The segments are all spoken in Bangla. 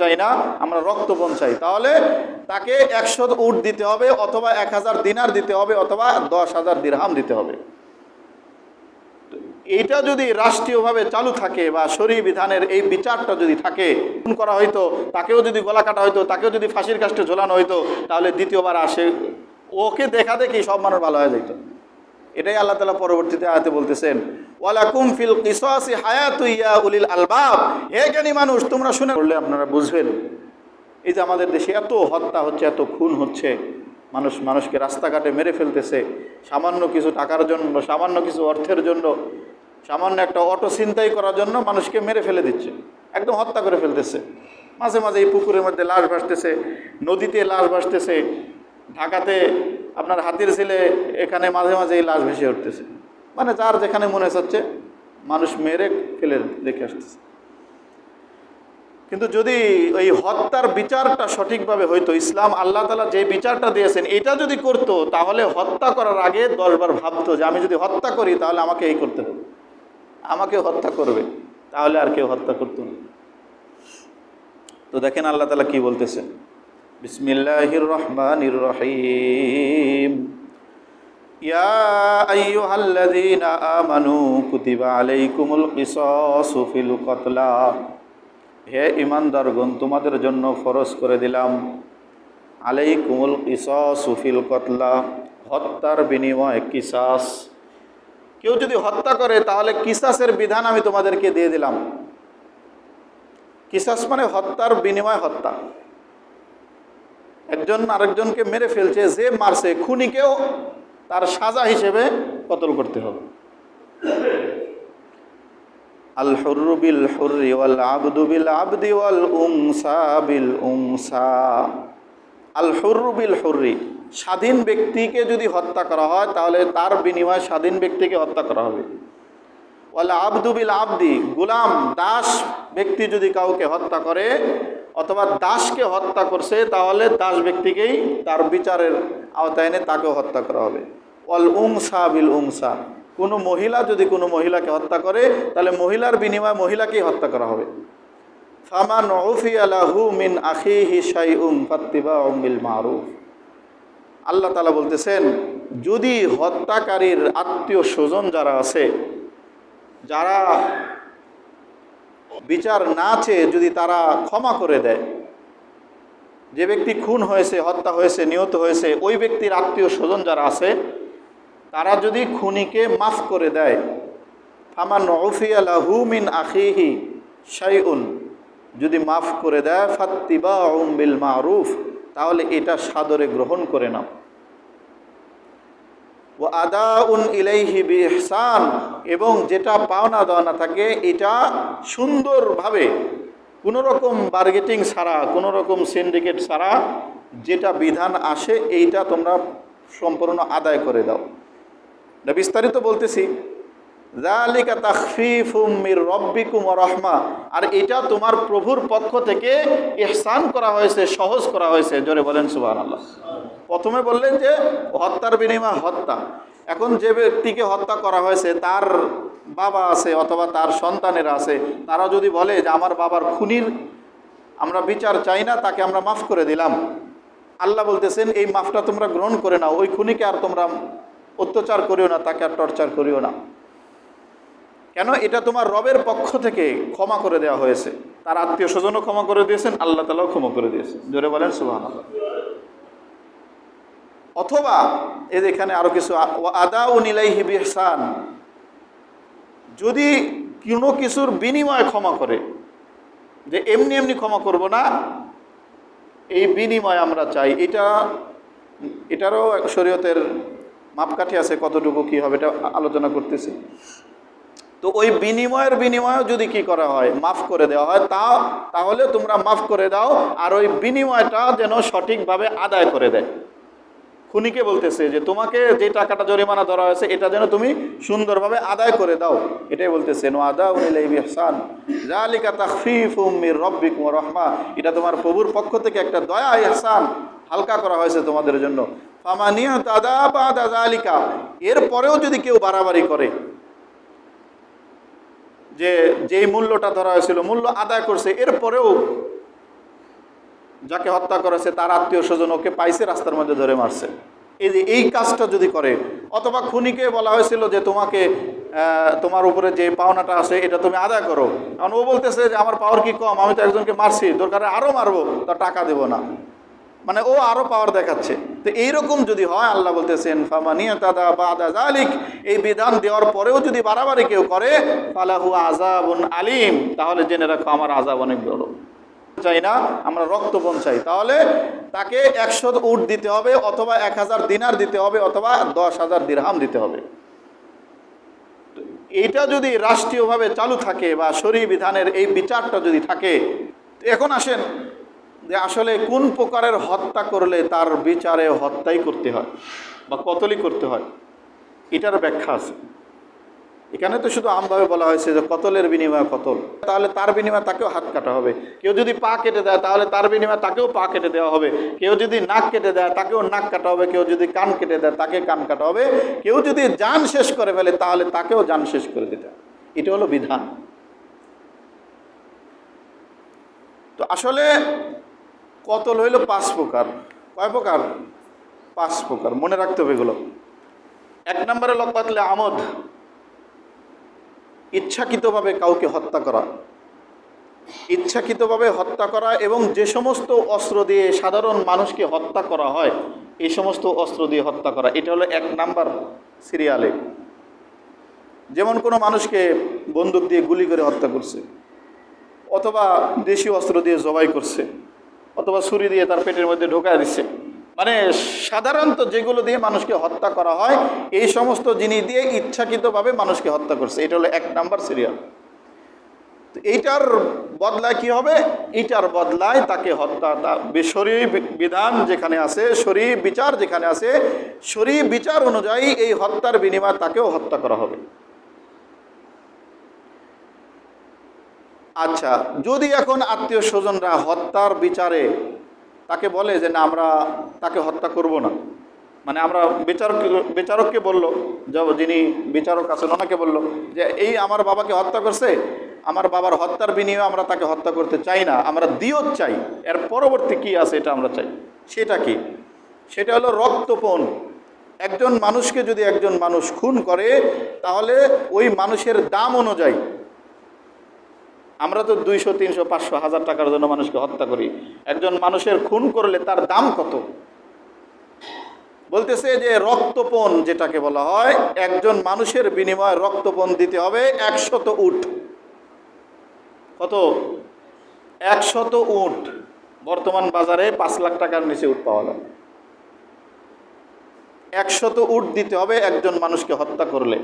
চাই না, আমরা রক্তপণ চাই। তাহলে তাকে একশো উট দিতে হবে অথবা এক হাজার দিনার দিতে হবে অথবা দশ হাজার দিরহাম দিতে হবে। এইটা যদি রাষ্ট্রীয়ভাবে চালু থাকে বা শরী বিধানের এই বিচারটা যদি থাকে, খুন করা হয়তো তাকেও যদি গলা কাটা হয়তো তাকেও যদি ফাঁসির কাষ্টে ঝোলানো হয়তো তাহলে দ্বিতীয়বার আসে, ওকে দেখা দেখি সব মানুষ ভালো হয়ে যেত এটাই আল্লাহ তালা পরবর্তীতে আয়াতে বলতেছেন, ওয়ালাকুম ফিল কিসাসি হায়াতু ইয়া উলিল আলবাব। হে জ্ঞানী মানুষ, তোমরা শুনে পড়লে আপনারা বুঝবেন, এই যে আমাদের দেশে এত হত্যা হচ্ছে, এত খুন হচ্ছে, মানুষ মানুষকে রাস্তাঘাটে মেরে ফেলতেছে, সামান্য কিছু টাকার জন্য, সামান্য কিছু অর্থের জন্য, সামান্য একটা অটো ছিনতাই করার জন্য মানুষকে মেরে ফেলে দিচ্ছে, একদম হত্যা করে ফেলতেছে। মাঝে মাঝে এই পুকুরের মধ্যে লাশ ভাসতেছে, নদীতে লাশ ভাসতেছে ঢাকাতে আপনার হাতির ছেলে এখানে মাঝে মাঝে এই লাশ ভেসে উঠতেছে। মানে যার যেখানে মনে হচ্ছে মানুষ মেরে ফেলে রেখে আসতেছে। কিন্তু যদি ওই হত্যার বিচারটা সঠিকভাবে হইতো, ইসলাম আল্লাহ তালা যে বিচারটা দিয়েছেন, এটা যদি করতো, তাহলে হত্যা করার আগে দশবার ভাবতো যে আমি যদি হত্যা করি, তাহলে আমাকে এই করতে হবে। আমাকে হত্যা করবে, তাহলে আর কেউ হত্যা করতো না। তো দেখেন আল্লাহ তালা কি বলতেছেন বিসমিল্লাহির রহমানির রহিম ইয়া আইয়ুহাল্লাযীনা আমানু কুতিবা আলাইকুমুল কিসাসু ফিল কতলা। হে ইমানদারগণ তোমাদের জন্য ফরজ করে দিলাম। আলাইকুমুল কিসাসু ফিল কতলা, হত্যার বিনিময়ে কিসাস। কেউ যদি হত্যা করে, তাহলে কিসাসের বিধান আমি তোমাদেরকে দিয়ে দিলাম। কিসাস মানে হত্যার বিনিময় হত্যা। একজন আরেকজনকে মেরে ফেলছে, যে মারছে, খুনিকেও তার সাজা হিসেবে কতল করতে হবে। আল হুরু বিল হুররি ওয়াল আবদু বিল আবদি ওয়াল উংসা বিল উংসা আল হুরু বিল হুররি, স্বাধীন ব্যক্তিকে যদি হত্যা করা হয়, তাহলে তার বিনিময়ে স্বাধীন ব্যক্তিকে হত্যা করা হবে। ওয়াল আবদু বিল আবদি, গুলাম, দাস ব্যক্তি যদি কাউকে হত্যা করে অথবা দাসকে হত্যা করছে, তাহলে দাস ব্যক্তিকেই তার বিচারের আওতায় এনে তাকেও হত্যা করা হবে। অল উংসা বিল উংসা, কোনো মহিলা যদি কোনো মহিলাকে হত্যা করে, তাহলে মহিলার বিনিময়ে মহিলাকেই হত্যা করা হবে। ফামান ওফি আলাহু মিন আখিহি শাই উম ফাত্তিবা উমিল মারুফ। আল্লাহ তালা বলতেছেন, যদি হত্যাকারীর আত্মীয় স্বজন যারা আছে যারা বিচার না চেয়ে যদি তারা ক্ষমা করে দেয়, যে ব্যক্তি খুন হয়েছে, হত্যা হয়েছে, নিহত হয়েছে, ওই ব্যক্তির আত্মীয় স্বজন যারা আছে, তারা যদি খুনিকে মাফ করে দেয় ফামান ওফিয়ালাহু মিন আখিহি শাইউন, যদি মাফ করে দেয় ফাত্তিবা বিল মারুফ, তাহলে এটা সাদরে গ্রহণ করে নাও। ও আদা উন ইলাইহি বিহসান এবং যেটা পাওনা দাওনা থাকে, এটা সুন্দরভাবে কোনোরকম বার্গেটিং ছাড়া কোনো রকম সিন্ডিকেট ছাড়া যেটা বিধান আসে, এইটা তোমরা সম্পূর্ণ আদায় করে দাও। বিস্তারিত বলতেছি। জালিকা তাখফিফুম মির রব্বিকুম রহমা। আর এটা তোমার প্রভুর পক্ষ থেকে ইহসান করা হয়েছে, সহজ করা হয়েছে। জোরে বলেন সুবাহ সুবহানাল্লাহ। প্রথমে বললেন যে, হত্যার বিনিময় হত্যা। এখন যে ব্যক্তিকে হত্যা করা হয়েছে, তার বাবা আছে অথবা তার সন্তানেরা আছে, তারা যদি বলে যে, আমার বাবার খুনির, আমরা বিচার চাই না, তাকে আমরা মাফ করে দিলাম। আল্লাহ বলতেছেন, এই মাফটা তোমরা গ্রহণ করে নাও। ওই খুনিকে আর তোমরা অত্যাচার করিও না, তাকে আর টর্চার করিও না। কেন? এটা তোমার রবের পক্ষ থেকে ক্ষমা করে দেওয়া হয়েছে। তার আত্মীয় স্বজনও ক্ষমা করে দিয়েছেন, আল্লাহ তালাও ক্ষমা করে দিয়েছেন। জোরে বলেন সুবাহ অথবা এর এখানে আরও কিছু আদা ও নিলাই হিবিহসান যদি কোনো কিছুর বিনিময় ক্ষমা করে, যে এমনি এমনি ক্ষমা করব না, এই বিনিময় আমরা চাই। এটা, এটারও শরীয়তের মাপকাঠি আছে কতটুকু কি হবে, এটা আলোচনা করতেছি। তো ওই বিনিময়ের বিনিময়ে যদি কি করা হয়, মাফ করে দেওয়া হয়, তা তাহলে তোমরা মাফ করে দাও আর ওই বিনিময়টা যেন সঠিকভাবে আদায় করে দেয়। খুনিকে বলতেছে যে, তোমাকে যে টাকাটা জরিমানা ধরা হয়েছে, এটা যেন তুমি সুন্দরভাবে আদায় করে দাও। এটাই বলতেছে, নো আদা ইহসান রাহমা। এটা তোমার প্রভুর পক্ষ থেকে একটা দয়া, ইহসান হালকা করা হয়েছে তোমাদের জন্য। ফামানিয়া দাদা বা দালিকা এরপরেও যদি কেউ বাড়াবাড়ি করে যে যেই মূল্যটা ধরা হয়েছিল, মূল্য আদায় করছে, এরপরেও যাকে হত্যা করেছে, তার আত্মীয় স্বজন ওকে পাইছে, রাস্তার মধ্যে ধরে মারছে। এই যে, এই কাজটা যদি করে, অথবা খুনিকে বলা হয়েছিল যে, তোমাকে তোমার উপরে যে পাওনাটা আছে, এটা তুমি আদায় করো। কারণ ও বলতেছে যে, আমার পাওয়ার কি কম? আমি তো একজনকে মারছি, দরকারে আরও মারবো, তা টাকা দেবো না। মানে ও আরও পাওয়ার দেখাচ্ছে। তো এইরকম যদি হয়, আল্লাহ বলতেছেন, ফামানিয়া দাদা বাদা জালিক এই বিধান দেওয়ার পরেও যদি বাড়াবাড়ি কেউ করে, ফালাহু আজাবুন আলিম তাহলে জেনে রাখো আমার আজাব অনেক বড়। চাই না, আমরা রক্তপণ চাই। তাহলে তাকে একশো উট দিতে হবে, অথবা এক হাজার দিনার দিতে হবে, অথবা দশ হাজার দিরহাম দিতে হবে। তো এইটা যদি রাষ্ট্রীয়ভাবে চালু থাকে বা শরী বিধানের এই বিচারটা যদি থাকে, এখন আসেন যে আসলে কোন প্রকারের হত্যা করলে তার বিচারে হত্যাই করতে হয় বা কতলই করতে হয়, এটার ব্যাখ্যা আছে। এখানে তো শুধু আমভাবে বলা হয়েছে যে কতলের বিনিময়ে কতল। তাহলে তার বিনিময়ে তাকেও হাত কাটা হবে। কেউ যদি পা কেটে দেয়, তাহলে তার বিনিময়ে তাকেও পা কেটে দেওয়া হবে। কেউ যদি নাক কেটে দেয়, তাকেও নাক কাটা হবে। কেউ যদি কান কেটে দেয়, তাকে কান কাটা হবে। কেউ যদি যান শেষ করে ফেলে, তাহলে তাকেও যান শেষ করে দিতে এটা হলো বিধান। তো আসলে কতল হইল পাঁচ প্রকার। কয় প্রকার? পাঁচ প্রকার। মনে রাখতে হবে এগুলো। এক নম্বরে লক্ষ্য আমদ। ইচ্ছাকৃতভাবে কাউকে হত্যা করা। ইচ্ছাকৃতভাবে হত্যা করা এবং যে সমস্ত অস্ত্র দিয়ে সাধারণ মানুষকে হত্যা করা হয়, এই সমস্ত অস্ত্র দিয়ে হত্যা করা। এটা হলো এক নাম্বার সিরিয়ালে। যেমন কোনো মানুষকে বন্দুক দিয়ে গুলি করে হত্যা করছে, অথবা দেশীয় অস্ত্র দিয়ে জবাই করছে। অথবা ছুরি দিয়ে তার পেটের মধ্যে ঢোকায় দিচ্ছে মানে সাধারণত যেগুলো দিয়ে মানুষকে হত্যা করা হয়, এই সমস্ত জিনিস দিয়ে ইচ্ছাকৃতভাবে মানুষকে হত্যা করছে। এটা হলো এক নাম্বার সিরিয়াল এইটার বদলায় কি হবে? এইটার বদলায় তাকে হত্যা শরীর বিধান যেখানে আছে শরীর বিচার যেখানে আছে শরীর বিচার অনুযায়ী এই হত্যার বিনিময়ে তাকেও হত্যা করা হবে। আচ্ছা যদি এখন আত্মীয় স্বজনরা হত্যার বিচারে তাকে বলে যে না, আমরা তাকে হত্যা করব না মানে আমরা বিচারক, বিচারককে বলল যিনি বিচারক আছেন ওনাকে বলল যে এই আমার বাবাকে হত্যা করছে, আমার বাবার হত্যার বিনিময়ে আমরা তাকে হত্যা করতে চাই না, আমরা দিয়ত চাই, এর পরবর্তী কি আছে এটা আমরা চাই, সেটা কি? সেটা হলো রক্তপণ, একজন মানুষকে যদি একজন মানুষ খুন করে, তাহলে ওই মানুষের দাম অনুযায়ী আমরা তো দুইশো, তিনশো, পাঁচশো, হাজার টাকার জন্য মানুষকে হত্যা করি। একজন মানুষের খুন করলে তার দাম কত? বলতেছে যে রক্তপণ যেটাকে বলা হয়, একজন মানুষের বিনিময়ে রক্তপণ দিতে হবে একশত উট। কত? একশত উট। বর্তমান বাজারে পাঁচ লাখ টাকার নিচে উট পাওয়া যায়। একশত উট দিতে হবে একজন মানুষকে হত্যা করলে।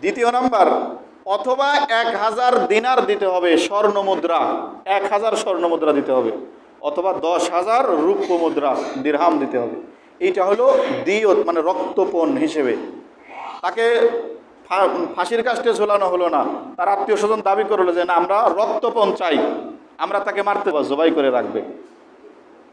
দ্বিতীয় নাম্বার অথবা এক হাজার দিনার দিতে হবে স্বর্ণ মুদ্রা। এক হাজার স্বর্ণ মুদ্রা দিতে হবে। অথবা দশ হাজার রূপ্য মুদ্রা, দিরহাম দিতে হবে। এইটা হলো দিয়ত মানে রক্তপণ হিসেবে। তাকে ফাঁসির কাস্টে ঝোলানো হলো না। তার আত্মীয় স্বজন দাবি করল যে, না, আমরা রক্তপণ চাই। আমরা তাকে মারতে পারব জবাই করে রাখবে।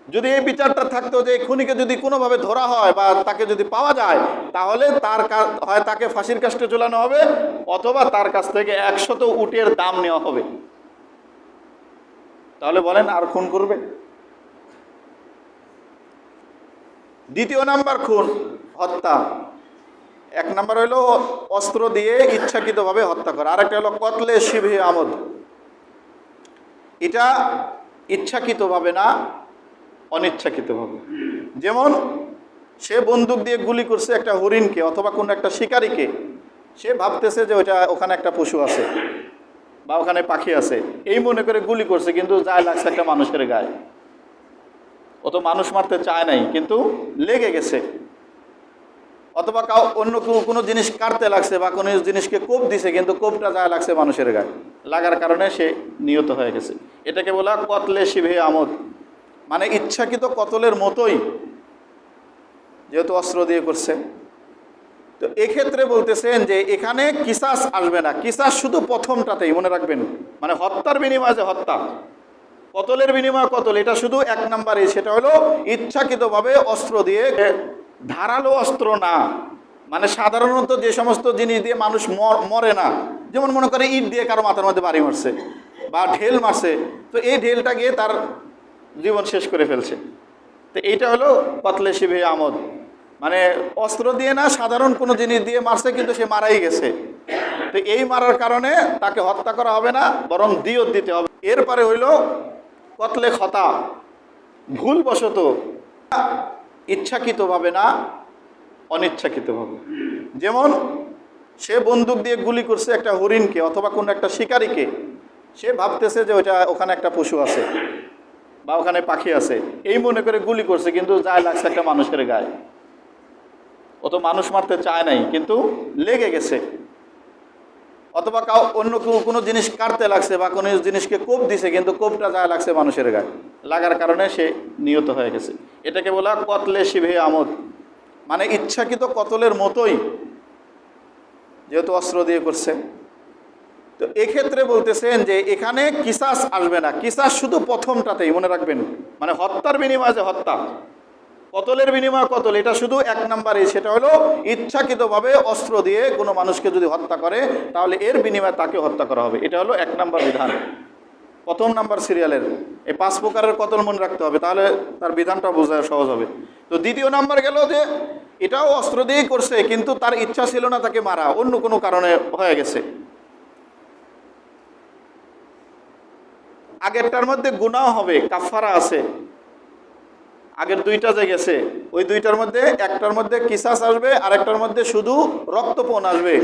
যদি এই বিচারটা থাকতো যে খুনিকে যদি কোনোভাবে ধরা হয় বা তাকে যদি পাওয়া যায়, তাহলে তার হয় তাকে ফাঁসির কাস্টে ঝোলানো হবে অথবা তার কাছ থেকে একশত উটের দাম নেওয়া হবে। তাহলে বলেন আর খুন করবে? দ্বিতীয় নাম্বার খুন, হত্যা। এক নাম্বার হলো অস্ত্র দিয়ে ইচ্ছাকৃতভাবে হত্যা করা। আরেকটা হলো কতলে শিবে আমদ। এটা ইচ্ছাকৃতভাবে না অনিচ্ছাকৃতভাবে। যেমন, সে বন্দুক দিয়ে গুলি করছে একটা হরিণকে অথবা কোনো একটা শিকারীকে, সে ভাবতেছে যে ওইটা ওখানে একটা পশু আছে বা ওখানে পাখি আছে। এই মনে করে গুলি করছে, কিন্তু যায় লাগছে একটা মানুষের গায়ে। ও তো মানুষ মারতে চায় নাই, কিন্তু লেগে গেছে। অথবা কাউ, অন্য কোনো জিনিস কাটতে লাগছে বা কোনো জিনিসকে কোপ দিছে, কিন্তু কোপটা যায় লাগছে মানুষের গায়ে। লাগার কারণে সে নিহত হয়ে গেছে। এটাকে বলা কতলে শিভে আমদ। মানে ইচ্ছাকৃত কতলের মতোই যেহেতু অস্ত্র দিয়ে করছে। তো এক্ষেত্রে বলতেছেন যে এখানে কিসাস আসবে না। কিসাস শুধু প্রথমটাতেই মনে রাখবেন। মানে হত্যার বিনিময় যে হত্যা, কতলের বিনিময়ে কতল, এটা শুধু এক নাম্বারে সেটা হলো ইচ্ছাকৃতভাবে অস্ত্র দিয়ে ধারালো অস্ত্র না। মানে সাধারণত যে সমস্ত জিনিস দিয়ে মানুষ মর- না। যেমন মনে করে ইট দিয়ে কারও মাথার মধ্যে বাড়ি মারছে বা ঢেল মারছে। তো এই ঢেলটা গিয়ে তার জীবন শেষ করে ফেলছে। তো এইটা হলো কতলে শিবে আমদ। মানে অস্ত্র দিয়ে না, সাধারণ কোনো জিনিস দিয়ে মারছে, কিন্তু সে মারাই গেছে। তো এই মারার কারণে তাকে হত্যা করা হবে না, বরং দিয়ত দিতে হবে। এরপরে হইল কতলে খতা। ভুলবশত ইচ্ছাকৃতভাবে না, অনিচ্ছাকৃতভাবে। যেমন সে বন্দুক দিয়ে গুলি করছে একটা হরিণকে অথবা কোনো একটা শিকারীকে, সে ভাবতেছে যে ওইটা ওখানে একটা পশু আছে। বা ওখানে পাখি আছে। এই মনে করে গুলি করছে, কিন্তু যায় লাগছে একটা মানুষের গায়ে। ও তো মানুষ মারতে চায় নাই, কিন্তু লেগে গেছে। অথবা কাউ অন্য কেউ কোনো জিনিস কাটতে লাগছে বা কোনো জিনিসকে কোপ দিছে, কিন্তু কোপটা যায় লাগছে মানুষের গায়ে। লাগার কারণে সে নিহত হয়ে গেছে। এটাকে বলা কতলে শিভে আমদ। মানে ইচ্ছাকৃত কতলের মতোই, যেহেতু অস্ত্র দিয়ে করছে। তো এক্ষেত্রে বলতেছেন যে এখানে কিসাস আসবে না। কিসাস শুধু প্রথমটাতেই, মনে রাখবেন। মানে হত্যার বিনিময় যে হত্যা, কতলের বিনিময় কতল, এটা শুধু এক নাম্বারে সেটা হলো ইচ্ছাকৃতভাবে অস্ত্র দিয়ে কোনো মানুষকে যদি হত্যা করে, তাহলে এর বিনিময়ে তাকে হত্যা করা হবে। এটা হলো এক নাম্বার বিধান। প্রথম নাম্বার সিরিয়ালের। এই পাঁচ প্রকারের কতল মনে রাখতে হবে, তাহলে তার বিধানটা বোঝা সহজ হবে। তো দ্বিতীয় নাম্বার গেল যে, এটাও অস্ত্র দিয়েই করছে, কিন্তু তার ইচ্ছা ছিল না তাকে মারা। অন্য কোনো কারণে হয়ে গেছে। আগেরটার মধ্যে গুনাহ হবে কাফারা আছে। আগের দুইটা যে গেছে, ওই দুইটার মধ্যে একটার মধ্যে কিসাস আসবে আর একটার মধ্যে শুধু রক্তপণ আসবে।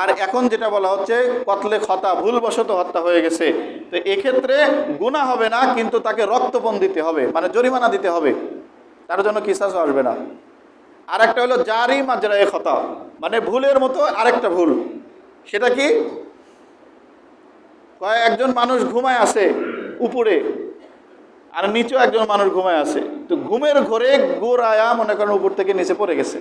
আর এখন যেটা বলা হচ্ছে, কতলে খতা, ভুলবশত হত্যা হয়ে গেছে। তো এক্ষেত্রে গুণা হবে না, কিন্তু তাকে রক্তপণ দিতে হবে মানে জরিমানা দিতে হবে। তার জন্য কিসাসও আসবে না। আর একটা হলো জারি মাজরায় খতা মানে ভুলের মতো আরেকটা ভুল। সেটা কি? কয়েকজন মানুষ ঘুমায় আছে উপরে। আর নিচেও একজন মানুষ ঘুমায় আছে। তো ঘুমের ঘরে গোড়ায়া মনে করেন উপর থেকে নিচে পড়ে গেছে।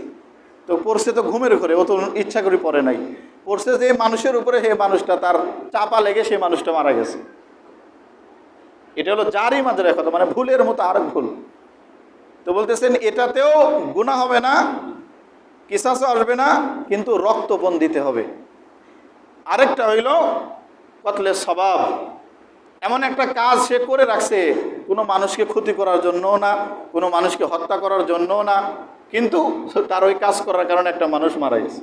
তো পড়ছে তো ঘুমের ঘরে, ও তো ইচ্ছা করে পড়ে নাই। পড়ছে যে মানুষের উপরে সেই মানুষটা, তার চাপা লেগে সেই মানুষটা মারা গেছে। এটা হলো জারি মাঝে কথা মানে ভুলের মতো আর ভুল। তো বলতেছেন, এটাতেও গুণা হবে না কিসাসও আসবে না, কিন্তু রক্তপণ দিতে হবে। আরেকটা হইল কতলে স্বভাব। এমন একটা কাজ সে করে রাখছে, কোনো মানুষকে ক্ষতি করার জন্যও না, কোনো মানুষকে হত্যা করার জন্যও না, কিন্তু তার ওই কাজ করার কারণে একটা মানুষ মারা গেছে।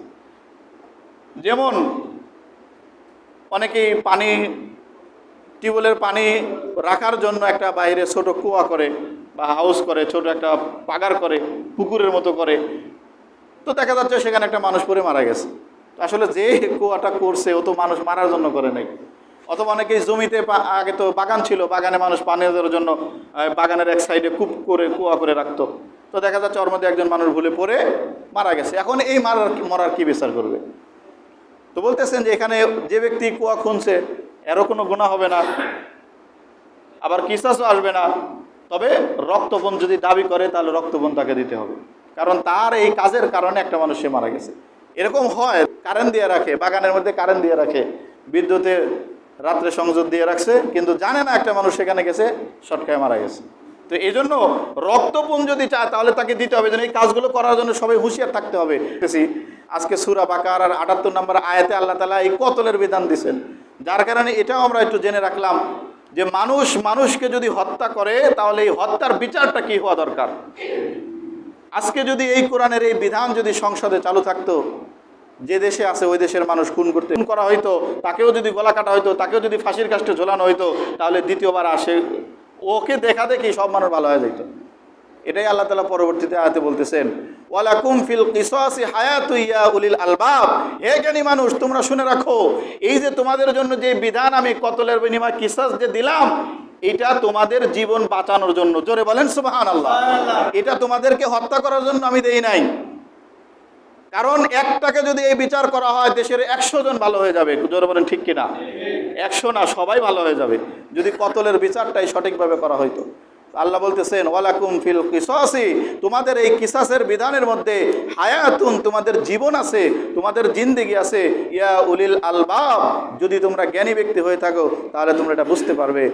যেমন অনেকেই পানি, টিউবওয়েলের পানি রাখার জন্য একটা বাইরে ছোট কুয়া করে বা হাউস করে, ছোট একটা পাগার করে, পুকুরের মতো করে। তো দেখা যাচ্ছে সেখানে একটা মানুষ পরে মারা গেছে। আসলে যে কুয়াটা করছে, ও তো মানুষ মারার জন্য করে নাই। অথবা অনেকেই জমিতে আগে তো বাগান ছিল, বাগানে মানুষ পানি দেওয়ার জন্য বাগানের এক সাইডে কূপ করে, কুয়া করে রাখতো। তো দেখা যাচ্ছে ওর মধ্যে একজন মানুষ ভুলে পড়ে মারা গেছে। এখন এই মারার মরার কি বিচার করবে? তো বলতেছেন যে এখানে যে ব্যক্তি কুয়া খুনছে, এরও কোনো গুণা হবে না। আবার কিসাসও আসবে না। তবে রক্তবন যদি দাবি করে, তাহলে রক্তবন তাকে দিতে হবে। কারণ তার এই কাজের কারণে একটা মানুষ সে মারা গেছে। এরকম হয় কারেন্ট দিয়ে রাখে, বাগানের মধ্যে কারেন্ট দিয়ে রাখে। বিদ্যুতের রাত্রে সংযোগ দিয়ে রাখছে, কিন্তু জানে না একটা মানুষ সেখানে গেছে শটকায় মারা গেছে। তো এই জন্য রক্তপণ যদি চায়, তাহলে তাকে দিতে হবে। এই কাজগুলো করার জন্য সবাই হুঁশিয়ার থাকতে হবে। আজকে সুরা বাকার আর আটাত্তর নম্বর আয়াতে আল্লাহ তালা এই কতলের বিধান দিছেন। যার কারণে এটাও আমরা একটু জেনে রাখলাম যে মানুষ মানুষকে যদি হত্যা করে, তাহলে এই হত্যার বিচারটা কি হওয়া দরকার? আজকে যদি এই কোরআনের এই বিধান যদি সংসদে চালু থাকতো যে দেশে আছে ওই দেশের মানুষ খুন করতে খুন করা হয়তো তাকেও যদি গলা কাটা হয়তো তাকেও যদি ফাঁসির কাষ্টে ঝোলানো হয়তো তাহলে দ্বিতীয়বার আসে। ওকে দেখা দেখি সব মানুষ ভালো হয়ে যেত এটাই আল্লাহ তালা পরবর্তীতে আয়াতে বলতেছেন ওয়ালাকুম ফিল কিসাসি হায়াতু ইয়া উলিল আলবাব। হে জ্ঞানী মানুষ তোমরা শুনে রাখো এই যে তোমাদের জন্য যে বিধান আমি কতলের বিনিময় কিসাস যে দিলাম এটা তোমাদের জীবন বাঁচানোর জন্য। জোরে বলেন সুবহান আল্লাহ এটা তোমাদেরকে হত্যা করার জন্য আমি দেই নাই। কারণ একটাকে যদি এই বিচার করা হয়, দেশের একশো জন ভালো হয়ে যাবে। জোরে বলেন, ঠিক কিনা একশো না, সবাই ভালো হয়ে যাবে। যদি কতলের বিচারটাই সঠিকভাবে করা হয়তো আল্লাহ বলতেছেন, ওয়ালাকুম ফিল কিসাসি। তোমাদের এই কিসাসের বিধানের মধ্যে হায়াতুন, তোমাদের জীবন আছে, তোমাদের জিন্দিগি আছে। ইয়া উলিল আলবাব, যদি তোমরা জ্ঞানী ব্যক্তি হয়ে থাকো, তাহলে তোমরা এটা বুঝতে পারবে।